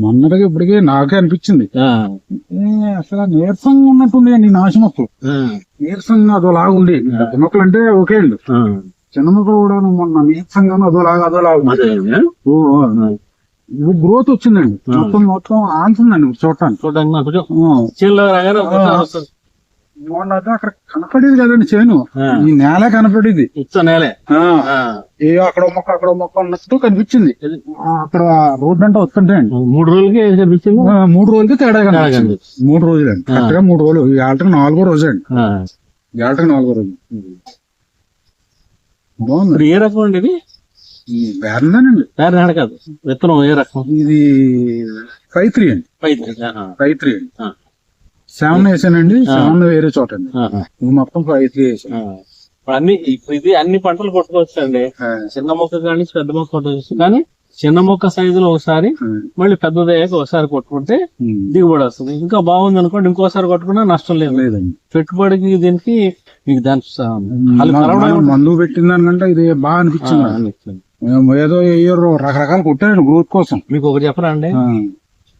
మొన్నటికి ఇప్పటికి నాకే అనిపించింది. అసలు నీరసంగా ఉన్నట్టుండే అండి నాశ మొక్కలు ఆ, నీరసంగా అదోలాగా ఉండి పెద్ద మొక్కలు అంటే ఓకే అండి ఆ. చిన్న మొక్కలు కూడా మొన్న నీరసంగా అదోలాగా అదోలాగా ఉంది. అదే? ఓ, ఓ. ఇది గ్రోత్ వచ్చిందండి. మొత్తం మొత్తం ఆన్సుందండి చూడటానికి. చూడడానికి మొన్న అక్కడ కనపడేది కదండి చేను. ఈ నేల కనపడేది. నేలే. ఏ అక్కడ మొక్క అక్కడ మొక్క ఉన్నట్టు కనిపించింది. అక్కడ రోడ్ అంటే వస్తుంటే అండి. మూడు రోజులకి కనిపించింది మూడు రోజులకి తేడా కనిపించింది. మూడు రోజులు అండి. కరెక్ట్ మూడు రోజులు. ఈ ఆటకి నాలుగో రోజు అండి. ఈ ఆటకి నాలుగో రోజు. బాగుంది. ఏ రకం అండి ఇది? ఈ బేరందేనండి పేరు కాదు. విత్తనం ఏ రకం? ఇది ఫైవ్ త్రీ అండి. పైది. ఆ, ఫైవ్ త్రీ అండి. సెవెన్ వేసానండి. సెవెన్ వేరే చోట అండి. మొత్తం ఫైవ్ త్రీ వేసాను అన్ని ఇప్పుడు ఇది అన్ని పంటలు కొట్టుకోవచ్చు అండి చిన్న మొక్క కానీ పెద్ద మొక్క కొట్టుకోవచ్చు కానీ చిన్న మొక్క సైజులో ఒకసారి మళ్ళీ పెద్దదయ్యాక ఒకసారి కొట్టుకుంటే దిగుబడి వస్తుంది. ఇంకా బాగుంది అనుకోండి ఇంకోసారి కొట్టుకున్నా నష్టం లేదు. లేదండి. పెట్టుబడికి దీనికి మీకు దాని మందు పెట్టిన దానికంటే ఇది బాగా అనిపించింది ఏదో రకరకాలు కొట్టాను గ్రోత్ కోసం. మీకు ఒకటి చెప్పరా అండి?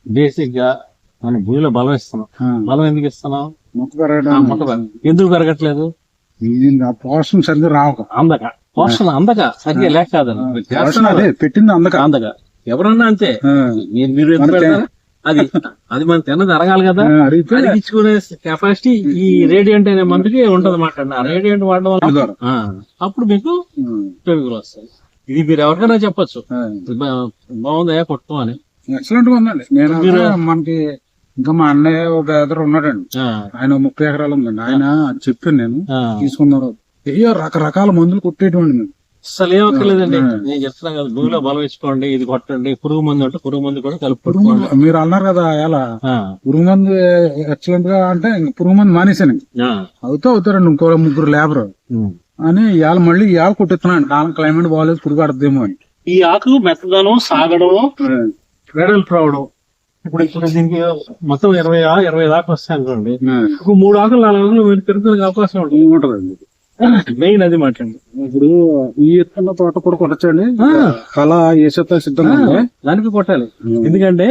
బేసిక్గా మనం భూమిలో బలం ఇస్తున్నాం. బలం ఎందుకు ఇస్తున్నాం మొక్క పెరగడం ఎందుకు పెరగట్లేదు? పోషణ సరిగ్గా రావక అందక. పోషణ అందక. సరిగ్గా లేక పెట్టింది అందక. అందక. ఎవరన్నా అంతే. మీరు? అది అది మనం తిన్నది అరగాలి కదా. అరిగించుకునే కెపాసిటీ ఈ రేడియంట్ అనే మందుకి ఉంటది మాట ఆ రేడియంట్ వాడడం వల్ల అప్పుడు మీకు పెరుగులు వస్తాయి. ఇది మీరు ఎవరికైనా చెప్పొచ్చు. బాగుందా కొట్టుకో అని ఎక్సలెంట్గా ఉందండి. మనకి ఇంకా మా అన్నయ్య ఒక ఎదురు ఉన్నాడండి. ఆయన ముప్పై ఎకరాలు ఉందండి. ఆయన చెప్పాను నేను. తీసుకున్నారు. అయ్యో రకరకాల మందులు కొట్టేటువంటి మేము. అసలు ఏమక్కర్లేదండి. ఆ. నేను చెప్తున్నా కదా భూమిలో బలం ఇచ్చుకోండి ఇది కొట్టండి పురుగు మందు అంటే పురుగు మందు కూడా కలుపు పురుగు కొట్టుకోండి. మందు- మీరు అన్నారు కదా ఎలా? పురుగు మందు ఎక్సలెంట్గా అంటే పురుగు మందు మానేశాను. ఆ, అవుతా అవుతారండి ఇంకో ముగ్గురు లేబర్. అని ఇవాళ మళ్ళీ ఇవాళ కొట్టిస్తున్నాను కాలం క్లైమేట్ బాగాలేదు పురుగు ఆడద్దేమో అని. ఈ ఆకు మెత్తదనం సాగడం వెడల్పు రావడం ఇప్పుడు ఇప్పుడు దీనికి మొత్తం ఇరవై ఇరవై దాకా వస్తాయి అనుకోండి ఒక మూడు ఆకులు నాలుగు ఆకులు మీరు పెరుగుదలకు అవకాశం ఉంటుంది. ఉంటదండి మెయిన్ అది మాట్లాడండి ఇప్పుడు ఈ ఎత్తున్న తోట కూడా కొట్టచ్చండి. కళ ఏ చెత్త సిద్ధంగా దానికి కొట్టాలి. ఎందుకంటే.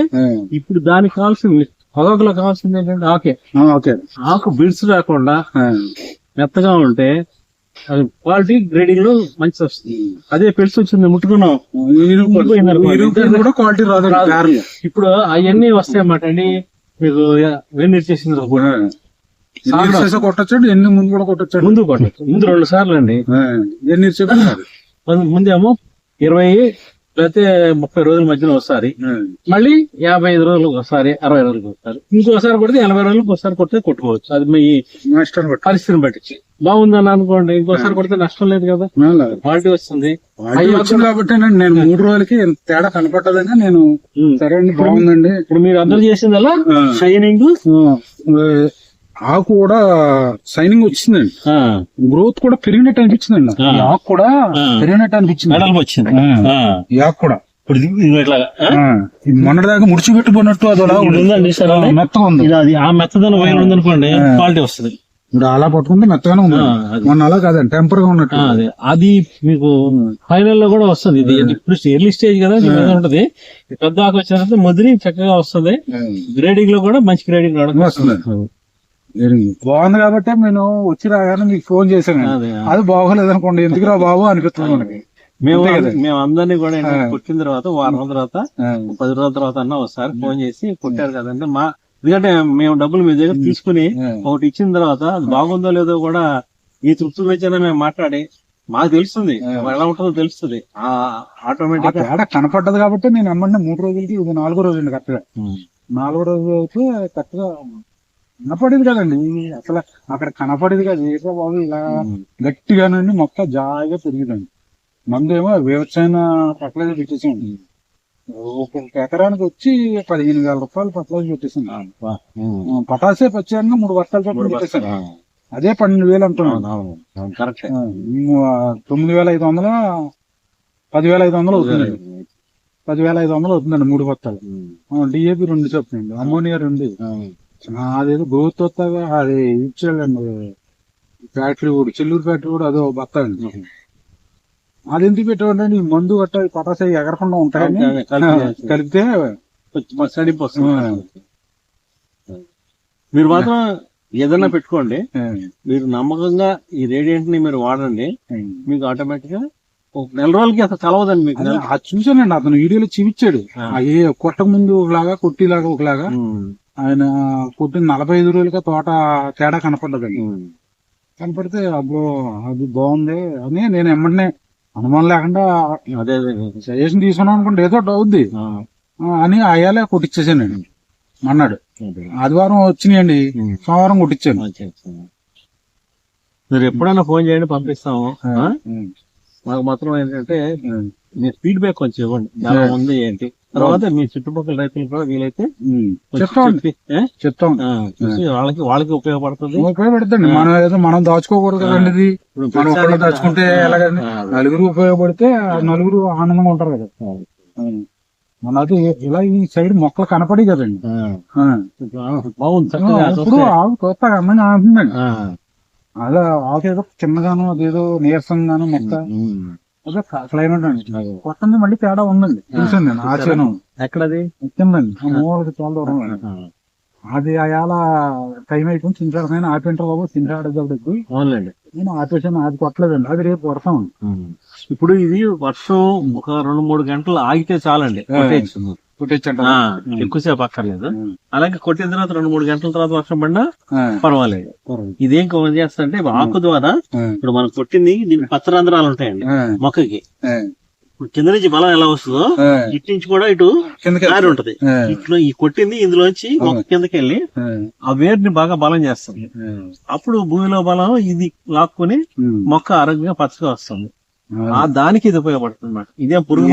ఇప్పుడు దానికి కావాల్సింది పొగాకులో కావాల్సింది ఏంటంటే ఆకే. ఆ, ఓకే. ఆకు బిడ్స్ రాకుండా. మెత్తగా ఉంటే క్వాలిటీ గ్రేడింగ్లో మంచి వస్తుంది అదే పెళ్సి వచ్చింది ముట్టుకున్నాం. కూడా క్వాలిటీ రాదు. ఇప్పుడు అవన్నీ వస్తాయన్నమాట అండి. మీకు వెన్నీరు చేసింది పూట. ఎన్ని ముందు కూడా కొట్టచ్చండి? ముందు కొట్టచ్చు. ముందు రెండు సార్లు అండి. ఎన్ని ముందేమో ఇరవై లేకపోతే ముప్పై రోజుల మధ్యన ఒకసారి. మళ్ళీ యాభై ఐదు రోజులకు ఒకసారి అరవై రోజులకు ఒకసారి. ఇంకోసారి కొడితే ఎనభై రోజులకు ఒకసారి కొడితే కొట్టుకోవచ్చు. అది మీ నష్టం పరిస్థితిని బట్టి. బాగుందని అనుకోండి ఇంకోసారి కొడితే నష్టం లేదు కదా. క్వాలిటీ వస్తుంది. కాబట్టి నేను మూడు రోజులకి తేడా కనపట్టదని నేను. సరే అండి బాగుందండి. ఇప్పుడు మీరు అందరు చేసిందల్లా. షైనింగ్ ఆకు కూడా సైనింగ్ వచ్చిందండి. గ్రోత్ కూడా పెరిగినట్టు అనిపించిందండి. ఆ. ఈ ఆకు కూడా. పెరిగినట్టు అనిపించింది. వచ్చింది. ఈ ఆకు కూడా. ఇప్పుడు మొన్నటిదాకా ముడిచిపెట్టుకున్నట్టు అది అలా ఉందండి మెత్తగా ఉంది. అది ఆ మెత్తదనం వైన్ ఉందనుకోండి. క్వాలిటీ వస్తుంది. ఇప్పుడు అలా పట్టుకుంటే మెత్తగానే ఉంది. మొన్న అలా కాదండి టెంపర్గా ఉన్నట్టు అదే. అది మీకు ఫైనల్లో కూడా వస్తుంది. ఇది ఇప్పుడు ఎర్లీ స్టేజ్ కదా ఉంటది. పెద్ద ఆకు వచ్చిన తర్వాత ముదిరి చక్కగా వస్తుంది. గ్రేడింగ్లో కూడా మంచి గ్రేడింగ్ రావడం వస్తుంది. బాగుంది కాబట్టి నేను వచ్చి రాగానే మీకు ఫోన్ చేశాను అదే. బాగోలేదు అనుకోండి. ఎందుకు రా బాబు అనిపిస్తుంది మనకి. మేము. మేము అందరినీ కూడా. కొట్టిన తర్వాత వారం రోజుల తర్వాత పది రోజుల తర్వాత అన్న ఒకసారి ఫోన్ చేసి కొట్టారు కదంటే మా ఎందుకంటే మేము డబ్బులు మీ దగ్గర తీసుకుని. ఒకటి ఇచ్చిన తర్వాత అది బాగుందో లేదో కూడా ఈ తృప్తి మెచ్చిన మేము మాట్లాడి మాకు తెలుస్తుంది. ఎలా ఉంటుందో తెలుస్తుంది. ఆ ఆ ఆటోమేటిక్ తేడా కనపడ్డది కాబట్టి నేను అమ్మండి మూడు రోజులకి ఇది నాలుగో రోజు అండి కరెక్ట్గా నాలుగో రోజు అయితే కరెక్ట్గా కనపడేది కదండి. అసలు అక్కడ కనపడేది కదా. ఏదో బాబు ఇలా గట్టిగానండి మొక్క జాయిగా పెరిగిందండి. మందేమో వ్యవసాయ పట్ల పెట్టేసాండి ఒక ఎకరానికి వచ్చి పదిహేను వేల రూపాయలు పట్ల పెట్టేసాను పటాసే పచ్చాక మూడు చొప్పున పెట్టేశాను అదే పన్నెండు వేలు అంటున్నాను తొమ్మిది వేల ఐదు వందల పదివేల ఐదు వందలు అవుతుందండి. పదివేల ఐదు వందలు. అవుతుందండి మూడు బస్తాలు డిఏపి రెండు చెప్పండి. అమోనియా రెండు. అదేదో గ్రోత్ వస్తాగా అది ఇచ్చాడండి. ఫ్యాక్టరీ కూడా చెల్లూరు ఫ్యాక్టరీ కూడా అదో బత్త అండి అది ఎందుకు పెట్టాడంటే ఈ మందు గట్ట పటాస ఎగరకుండా ఉంటాయని. కలిపితే సడిపు వస్తుంది మీరు మాత్రం ఏదైనా పెట్టుకోండి. మీరు నమ్మకంగా ఈ రేడియంట్ని మీరు వాడండి. మీకు ఆటోమేటిక్గా ఒక నెల రోజులకి అసలు కలవదండి మీకు. అదే, అది చూసానండి అతను వీడియోలో చూపించాడు. ఏ కొట్టక ముందు ఒకలాగా కొట్టిలాగా ఒకలాగా. ఆయన కొట్టిన నలభై ఐదు రోజులుగా తోట తేడా కనపడ్డదండి. కనపడితే అబ్బో అది బాగుంది అని నేను ఎమ్మటనే అనుమానం లేకుండా అదే సజెషన్ తీసుకున్నాను అనుకుంటే ఏదో అవుద్ది ఆ, అని అయ్యాలే కొట్టించేసానండి అన్నాడు. ఆదివారం వచ్చినాయండి. సోమవారం కొట్టించాను. మీరు ఎప్పుడైనా ఫోన్ చేయండి పంపిస్తాము. మాకు మాత్రం ఏంటంటే ఉమ్. మీ ఫీడ్బ్యాక్ కొంచెం ఇవ్వండి ఉంది ఏంటి తర్వాత మీ చుట్టుపక్కల రైతులు కూడా వీలైతే? చెప్తాం. వాళ్ళకి వాళ్ళకి ఉపయోగపడుతుంది. ఉపయోగపడుతుంది మనం ఏదో మనం దాచుకోకూడదు కదండి ఇది. ఇప్పుడు మనం ఒక్కడే ప్రతిసారి- దాచుకుంటే ఎలాగండి? నలుగురు ఉపయోగపడితే నలుగురు ఆనందంగా ఉంటారు కదా. మన అది ఇలా ఈ సైడ్ మొక్కలు కనపడి కదండి. బాగుంది ఇప్పుడు. ఆకు కొత్తగా అందంగా ఉంటుందండి ఆ, అలా ఆకు ఏదో చిన్నగాను అదేదో నీరసంగాను మొక్క. కొత్తది మళ్ళీ తేడా ఉందండి. నేను ఆచరణ ఎక్కడది? ఆ మూలకి చాలా దూరం అది అయాల టైం అయిపోయింది. చింతాడు ఆపేంటారు బాబు. చింతాడేటప్పుడు అవునులేండి. నేను ఆపేసాను. అది కొట్టలేదండి. అది రేపు ఉమ్. ఇప్పుడు ఇది వర్షం ఒక రెండు మూడు గంటలు ఆగితే చాలండి. ఎక్కువసేపు అక్కర్లేదు. అలాగే కొట్టిన తర్వాత రెండు మూడు గంటల తర్వాత వర్షం పడినా పర్వాలేదు. ఇదేం కవర్ చేస్తుంటే ఆకు ద్వారా ఇప్పుడు మనం కొట్టింది దీనికి పత్రరంధ్రాలు ఉంటాయండి. మొక్కకి. ఇప్పుడు కింద నుంచి బలం ఎలా వస్తుందో ఇటు నుంచి కూడా ఇటు దారి ఉంటది. ఇట్లో ఈ కొట్టింది ఇందులోంచి మొక్క కిందకి వెళ్ళి ఆ వేరుని బాగా బలం చేస్తుంది. అప్పుడు భూమిలో బలం ఇది లాక్కుని మొక్క ఆరోగ్యంగా పచ్చగా వస్తుంది. ఆ దానికి ఇది ఉపయోగపడుతుంది అన్నమాట ఇదే పురుగు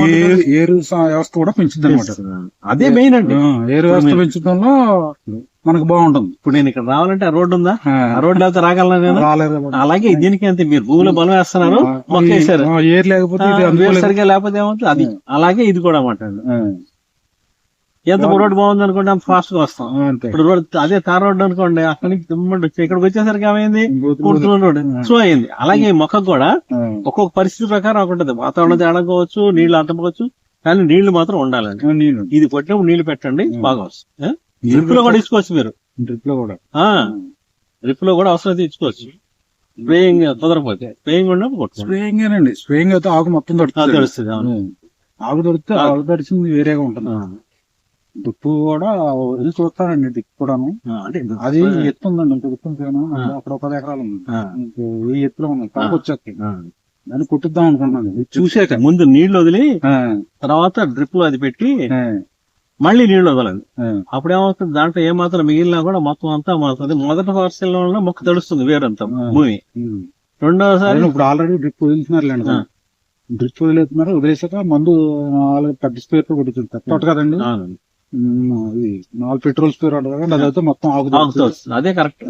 ఏరు వ్యవస్థ కూడా పెంచుద్ది అనమాట అదే మెయిన్ అండి. ఏరు వ్యవస్థ పెంచడంలో మనకు బాగుంటుంది. ఇప్పుడు నేను ఇక్కడ రావాలంటే ఆ రోడ్డు ఉందా? ఆ, రోడ్డు వెళ్తే రాగలను నేను? అలాగే దీనికి అంతే. మీరు భూమిలో బలం వేస్తున్నారు మొక్క వేసారు లేకపోతే సరిగా లేకపోతే ఏమవుతుంది? అది అలాగే ఇది కూడా అన్నమాట. ఎంత రోడ్డు బాగుంది అనుకోండి అంత ఫాస్ట్గా వస్తాం. ఇప్పుడు రోడ్ అదే తార్ రోడ్డు అనుకోండి అక్కడి నుంచి ఇక్కడికి వచ్చేసరికి ఏమైంది? కూర్చున్న రోడ్డు. స్లో అయింది. అలాగే ఈ మొక్కకు కూడా ఒక్కొక్క పరిస్థితి ప్రకారం ఒకటి ఉంటుంది. వాతావరణం తేడా కావచ్చు నీళ్ళు అంటపోవచ్చు కానీ నీళ్ళు మాత్రం ఉండాలండి. ఇది కొట్టినప్పుడు నీళ్ళు పెట్టండి బాగా వస్తుంది. డ్రిప్లో కూడా ఇచ్చుకోవచ్చు మీరు. డ్రిప్లో కూడా డ్రిప్లో కూడా అవసరం అయితే ఇచ్చుకోవచ్చు స్ప్రేయింగ్ కుదరకపోతే స్ప్రేయింగ్ ఉన్నప్పుడు స్ప్రేయింగ్ ఏనండి స్ప్రేయింగ్ అయితే ఆకు మొత్తం దొరుకుతుంది తెలుస్తుంది అవును. ఆకు దొరికితే ఆకు దొరికింది వేరేగా ఉంటుంది. దుప్పు కూడా ఇది చూస్తానండి దిక్కు కూడాను. అంటే అది ఎత్తు ఉందండి ఇంత ఎత్తు అక్కడ ఒక ఎకరాలు ఉంది. ఈ ఎత్తులో ఉంది కాకు వచ్చేస్తాయి. దాన్ని కొట్టిద్దాం అనుకున్నాను. ఇది చూసాక ముందు నీళ్ళు వదిలి తర్వాత డ్రిప్లో అది పెట్టి మళ్ళీ నీళ్ళు వదలండి అప్పుడు ఏమవుతుంది? దాంట్లో ఏ మాత్రం మిగిలినా కూడా మొత్తం అంతా మారుతుంది. మొదటి వర్షంలో మొక్క తడుస్తుంది వేరంతా. భూమి. రెండోసారి ఇప్పుడు ఆల్రెడీ డ్రిప్ వదిలిస్తున్నారు ఆ. డ్రిప్ వదిలేస్తున్నారు వదిలేసాక మందు పెద్ద స్పేర్ తోట కదండి? నాలుగు పెట్రోల్ స్పేర్ అదైతే మొత్తం. వస్తుంది. అదే కరెక్ట్.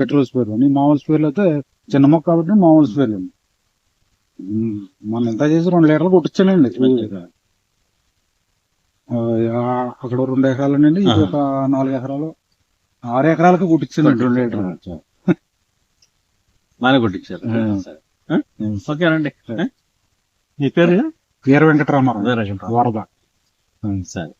పెట్రోల్ స్పేర్ నీ మామూలు స్పేర్లు అయితే చిన్న మొక్క కాబట్టి మామూలు స్పేర్ మనం ఎంత చేసి రెండు లీటర్లు కొట్టించానండి అక్కడ రెండు ఎకరాలు ఇది ఒక నాలుగు ఎకరాలు. ఆరు ఎకరాలకు కొట్టించానండి రెండు లీటర్లు. బాగా కొట్టించారు? ఓకేనండి పేరు? వీర వెంకటరామారావు. వరద. సరే.